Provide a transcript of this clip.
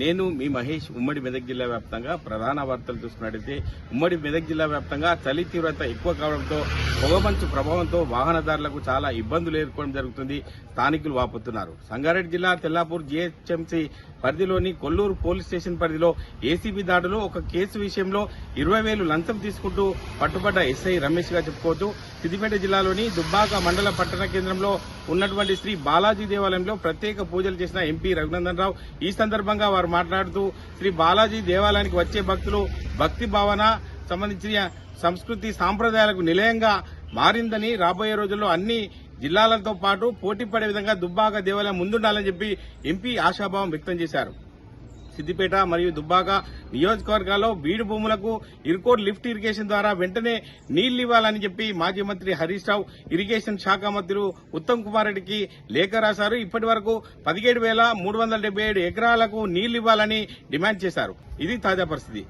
నేను మీ మహేష్ ఉమ్మడి మెదక్ జిల్లా వ్యాప్తంగా ప్రధాన వార్తలు చూసుకున్నట్లయితే ఉమ్మడి మెదక్ జిల్లా వ్యాప్తంగా చలి తీవ్రత ఎక్కువ కావడంతో పొగమంచు ప్రభావంతో వాహనదారులకు చాలా ఇబ్బందులు ఎదుర్కోవడం జరుగుతుంది. స్థానికులు వాపోతున్నారు. సంగారెడ్డి జిల్లా తెల్లాపూర్ జీహెచ్ఎంసీ పరిధిలోని కొల్లూరు పోలీస్ స్టేషన్ పరిధిలో ఏసీబీ దాడులో ఒక కేసు విషయంలో ఇరవై వేలు లంచం తీసుకుంటూ పట్టుబడ్డ ఎస్ఐ రమేష్గా చెప్పుకోవచ్చు. సిద్దిపేట జిల్లాలోని దుబ్బాక మండల పట్టణ కేంద్రంలో ఉన్నటువంటి శ్రీ బాలాజీ దేవాలయంలో ప్రత్యేక పూజలు చేసిన ఎంపీ రఘునందన్ రావు. ఈ సందర్భంగా వారు మాట్లాడుతూ శ్రీ బాలాజీ దేవాలయానికి వచ్చే భక్తులు భక్తి భావన సంబంధించిన సంస్కృతి సాంప్రదాయాలకు నిలయంగా మారిందని రాబోయే రోజుల్లో అన్ని జిల్లాలతో పాటు పోటీ పడే విధంగా దుబ్బాక దేవాలయం ముందుండాలని చెప్పి ఎంపీ ఆశాభావం వ్యక్తం చేశారు. సిద్దిపేట మరియు దుబ్బాక నియోజకవర్గాల్లో బీడు భూములకు ఇరుకోడ్ లిఫ్ట్ ఇరిగేషన్ ద్వారా వెంటనే నీళ్ళు ఇవ్వాలని చెప్పి మాజీ మంత్రి హరీష్ రావు ఇరిగేషన్ శాఖ మంత్రులు ఉత్తమ్ కుమార్ రెడ్డికి లేఖ రాశారు. ఇప్పటి వరకు పదిహేడు వేల మూడు వందల డెబ్బై ఏడు ఎకరాలకు నీళ్ళు ఇవ్వాలని డిమాండ్ చేశారు. ఇది తాజా పరిస్థితి.